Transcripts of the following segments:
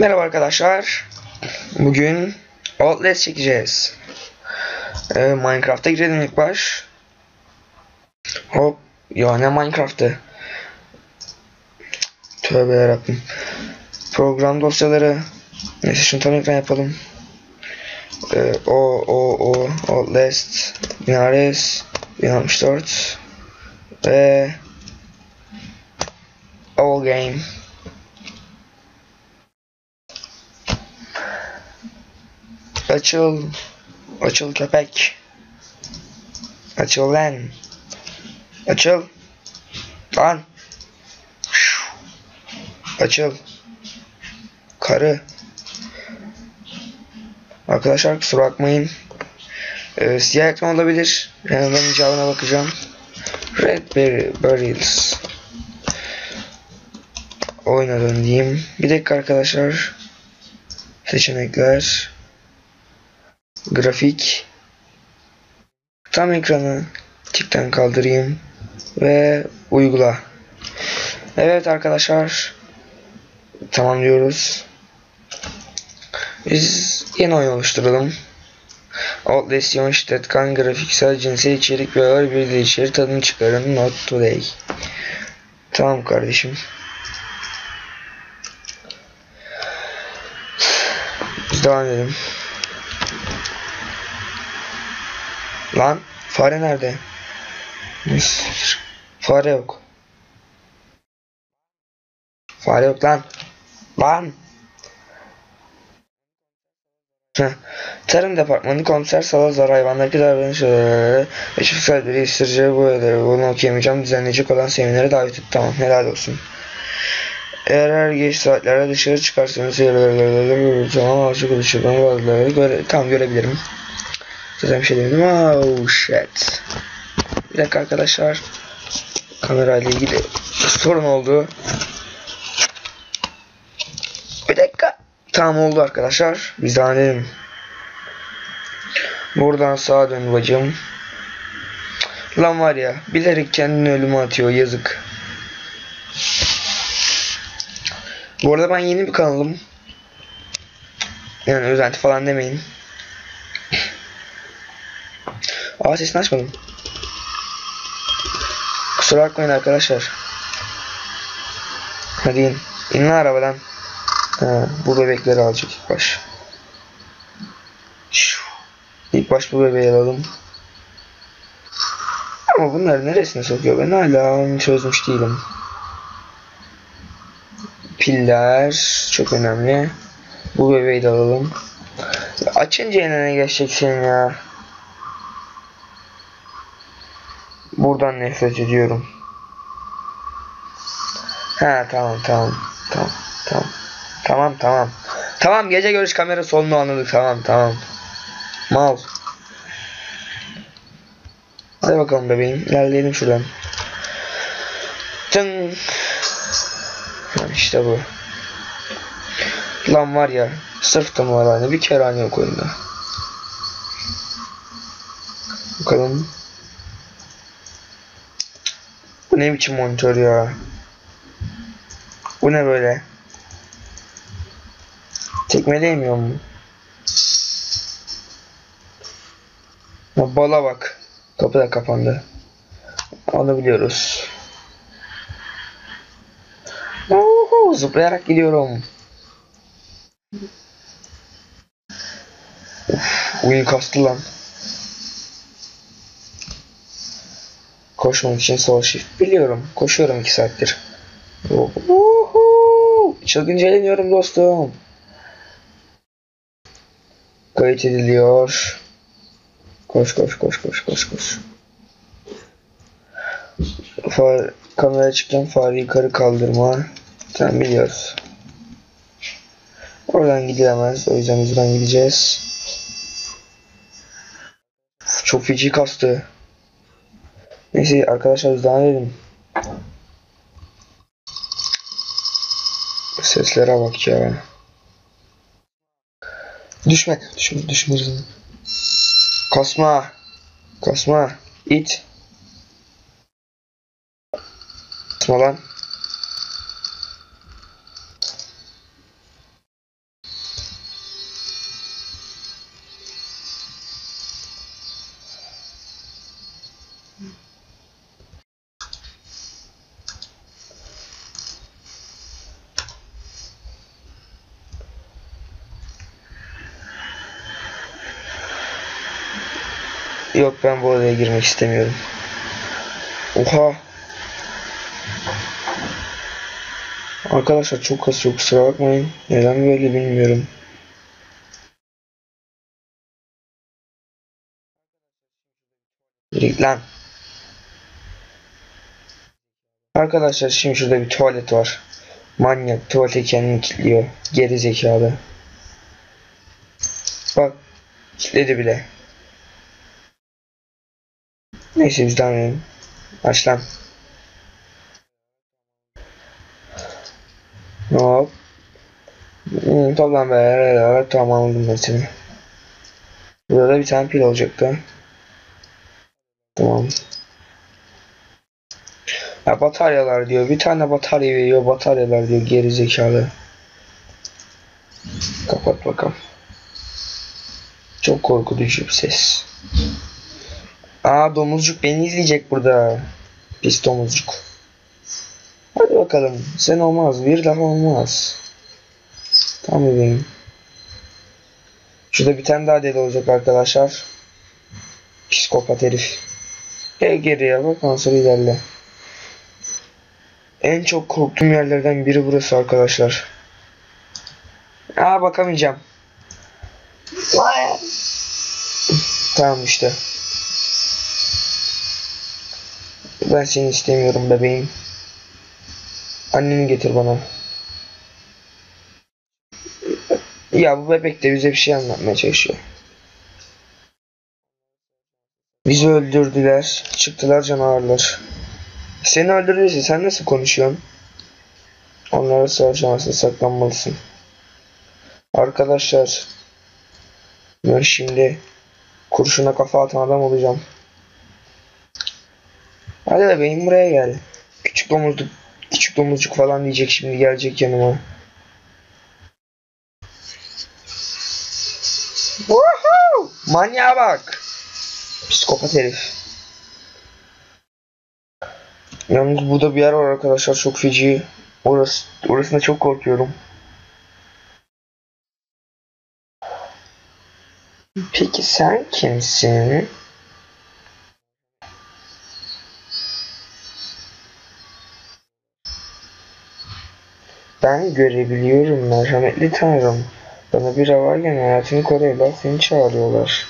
Merhaba arkadaşlar. Bugün Outlast çekeceğiz. Ee, Minecraft'a girelim ilk baş. Hop. Ya ne Minecraft'ı? Tövbe yarabbim. Program dosyaları. Neyse şunu tam ekran yapalım. Ee, o o o Outlast Minares 1064 ve All Game Açıl. Açıl köpek. Açıl lan. Açıl. Lan. Açıl. Karı. Arkadaşlar kusura bakmayın. Ee, siyah ekran olabilir. Yani ben icabına bakacağım. Red. Oyuna dön diyeyim. Bir dakika arkadaşlar. Seçenekler. Grafik. Tam ekranı tikten kaldırayım. Ve uygula. Evet arkadaşlar. Tamam diyoruz. Biz yeni oyun oluşturalım. Outlast yoğun şiddetkan grafiksel cinsel içerik ve ağır bir içeri tadını çıkarın. Not today. Tamam kardeşim. Biz devam edelim. Lan fare nerede? Fare yok. Fare yok lan. Lan. Tarım Departmanı Komiser Salazar hayvanlardaki davranışları ve çiftçiler geliştirici bu ödevi bunu okuyamayacağım düzenleyecek olan seminere davet et. Tamam helal olsun. Eğer her geç saatlerde dışarı çıkarsanız tamam açık oluşturduğum bazıları göre, tam görebilirim. Zaten bir şey demedim. Oh shit. Bir dakika arkadaşlar. Kamerayla ilgili sorun oldu. Bir dakika. Tamam oldu arkadaşlar. Biz devam edelim. Buradan sağa dön bacım. Lan var ya bilerek kendini ölüme atıyor yazık. Bu arada ben yeni bir kanalım. Yani özenti falan demeyin. Aa sesini açmadım. Kusura bakmayın arkadaşlar. Hadi in. İn lan arabadan. Ha, bu bebekleri alacak ilk baş. İlk baş bu bebeği alalım. Ama bunları neresine sokuyor ben hala çözmüş değilim. Piller çok önemli. Bu bebeği de alalım. Açınca ne geçeceksin ya. Buradan nefret ediyorum. Ha tamam tamam tamam tamam. Tamam tamam. Tamam gece görüş kamerası olduğunu anladık. Tamam tamam. Mal. Hadi bakalım bebeğim ilerleyelim şuradan. Tın. İşte bu. Lan var ya sırf tımarhane bir kere hani yok bakalım ne biçim monitör ya? Bu ne böyle? Tekme değmiyor mu? Bala bak. Kapı da kapandı. Onu biliyoruz. Oho, zıplayarak gidiyorum. Uf, oyun kastı lan. Koşmak için sol shift. Biliyorum. Koşuyorum 2 saattir. Uhu! Çılgınca eğleniyorum dostum. Kayıt ediliyor. Koş koş koş koş koş koş. Far, kamera çıkken fare yukarı kaldırma. Sen biliyoruz. Oradan gidilemez. O yüzden buradan gideceğiz. Çok feci kastı. Neyse arkadaşlar biz devam edelim. Seslere bak ya. Düşme, düşme, düşme. Kasma. Kasma. İt. Kasma lan. Yok ben bu odaya girmek istemiyorum. Oha. Arkadaşlar çok kasıyor kusura bakmayın. Neden böyle bilmiyorum. Lan. Arkadaşlar şimdi şurada bir tuvalet var. Manyak tuvalete kendini kilitliyor. Geri zekalı. Bak kilitledi bile. Neyse biz devam edelim. Aç lan. Hop. Hmm, toplam be. Tamam anladım ben seni. Burada da bir tane pil olacaktı. Tamam. Ya bataryalar diyor. Bir tane batarya veriyor. Bataryalar diyor. Geri zekalı. Kapat bakalım. Çok korkutucu bir ses. Aa domuzcuk beni izleyecek burada. Pis domuzcuk. Hadi bakalım. Sen olmaz. Bir daha olmaz. Tamam bebeğim. Şurada bir tane daha deli olacak arkadaşlar. Psikopat herif. Gel geriye bak sonra ilerle. En çok korktuğum yerlerden biri burası arkadaşlar. Aa bakamayacağım. Tamam işte. Ben seni istemiyorum bebeğim. Anneni getir bana. Ya bu bebek de bize bir şey anlatmaya çalışıyor. Bizi öldürdüler. Çıktılar canavarlar. Seni öldürürse sen nasıl konuşuyorsun? Onlara savaşamazsın, saklanmalısın. Arkadaşlar ben şimdi kurşuna kafa atan adam olacağım. Hadi bebeğim buraya gel. Küçük domuzcuk, küçük domuzcuk falan diyecek şimdi gelecek yanıma. Woohoo! Manyağa bak. Psikopat herif. Yalnız burada bir yer var arkadaşlar çok feci. Orası, orasında çok korkuyorum. Peki sen kimsin? Ben görebiliyorum merhametli tanrım. Bana bir varken hayatını koruyorlar seni çağırıyorlar.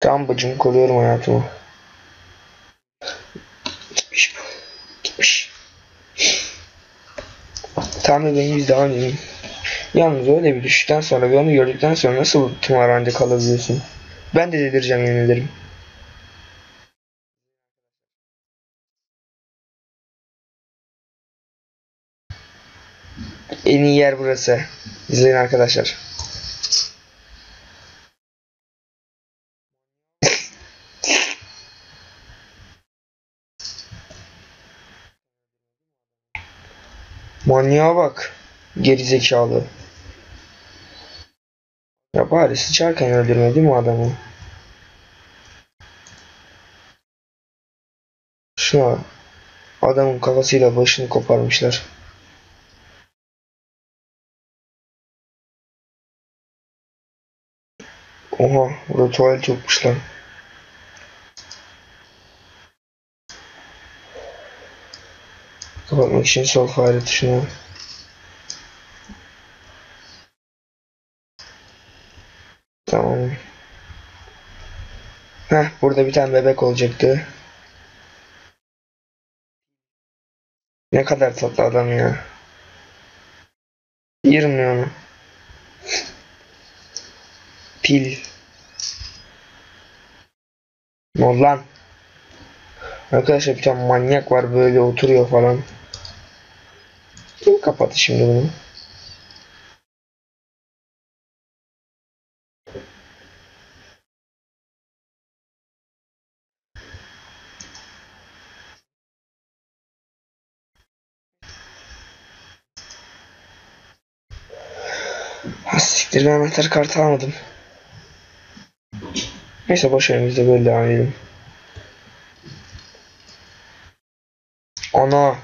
Tamam bacım koruyorum hayatımı. Gitmiş bu. Gitmiş. Bebeğim biz devam edelim. Yalnız öyle bir düşüşten sonra ve onu gördükten sonra nasıl tımarhanede kalabiliyorsun? Ben de delireceğim yemin. Yer burası. İzleyin arkadaşlar. Manyağa bak. Geri zekalı. Ya bari sıçarken öldürmedi mi adamı? Şuna adamın kafasıyla başını koparmışlar. Oha burada tuvalet yokmuş lan. Kapatmak için sol fare tuşuna. Tamam. Heh burada bir tane bebek olacaktı. Ne kadar tatlı adam ya. Yerim ya onu. Pil. Lan? Arkadaşlar bir tane manyak var böyle oturuyor falan. Kim kapattı şimdi bunu? Siktir ben kartı almadım. Neyse boş verin biz de böyle devam edelim. Ana.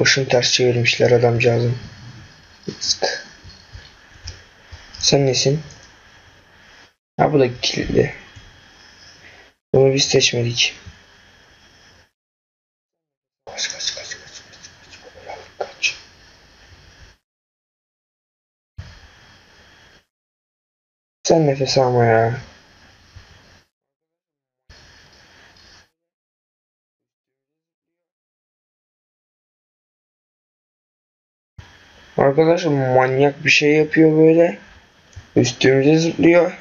Başını ters çevirmişler adamcağızın. Sen nesin? Ha bu da kilitli. Bunu biz seçmedik. Sen nefes alma ya. Arkadaşım manyak bir şey yapıyor böyle. Üstümüze zıplıyor.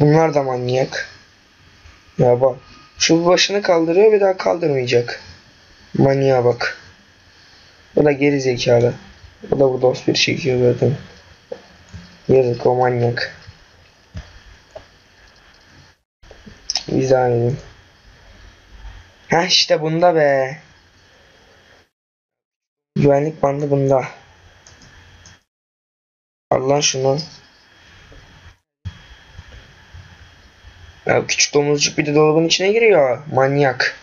Bunlar da manyak. Ya bak. Şu başını kaldırıyor bir daha kaldırmayacak. Manyağa bak. Bu da geri zekalı. Bu da bu dost bir çekiyor zaten. Yazık o manyak. Biz devam edelim. Ha işte bunda be. Güvenlik bandı bunda. Allah şunu. Ya küçük domuzcuk bir de dolabın içine giriyor. Manyak.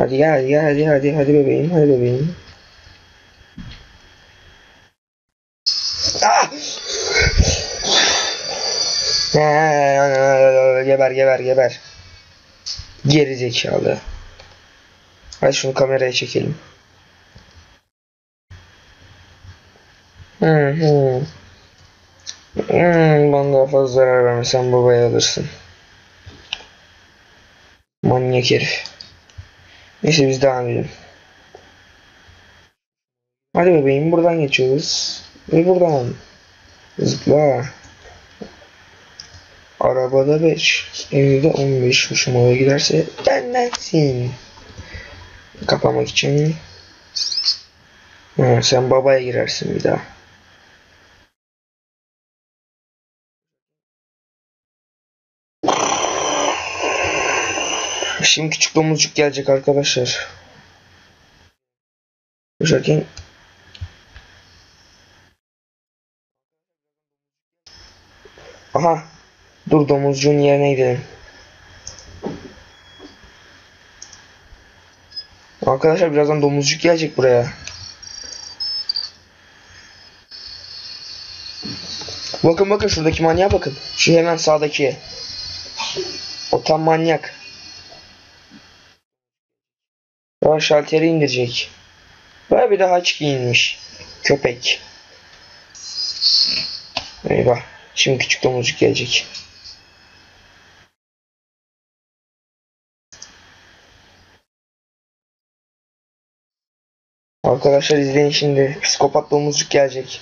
Hadi gel hadi gel hadi hadi hadi bebeğim hadi bebeğim. Ah! geber geber geber. Geri zekalı. Hadi şunu kameraya çekelim. Hı hı. Hmm, bana daha fazla zarar vermesen babaya alırsın. Manyak herif. Neyse biz devam edelim. Hadi bebeğim buradan geçiyoruz. Ve buradan. Zıpla. Arabada 5, evde 15 hoşuma giderse bendensin. Kapamak için. Ha, sen babaya girersin bir daha. Şimdi küçük domuzcuk gelecek arkadaşlar. Koşarken Aha. Dur domuzcuğun yerine gidelim. Arkadaşlar birazdan domuzcuk gelecek buraya. Bakın bakın şuradaki manyağa bakın. Şu hemen sağdaki. O tam manyak. Daha şalteri indirecek. Böyle bir daha aç giyinmiş. Köpek. Eyvah. Şimdi küçük domuzcuk gelecek. Arkadaşlar izleyin şimdi. Psikopat domuzcuk gelecek.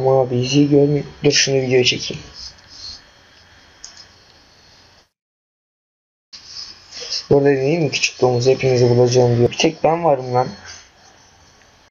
Ama bizi görmüyor. Dur şunu video çekeyim. Burada mi küçük domuz hepinizi bulacağım diyor. Bir tek ben varım lan.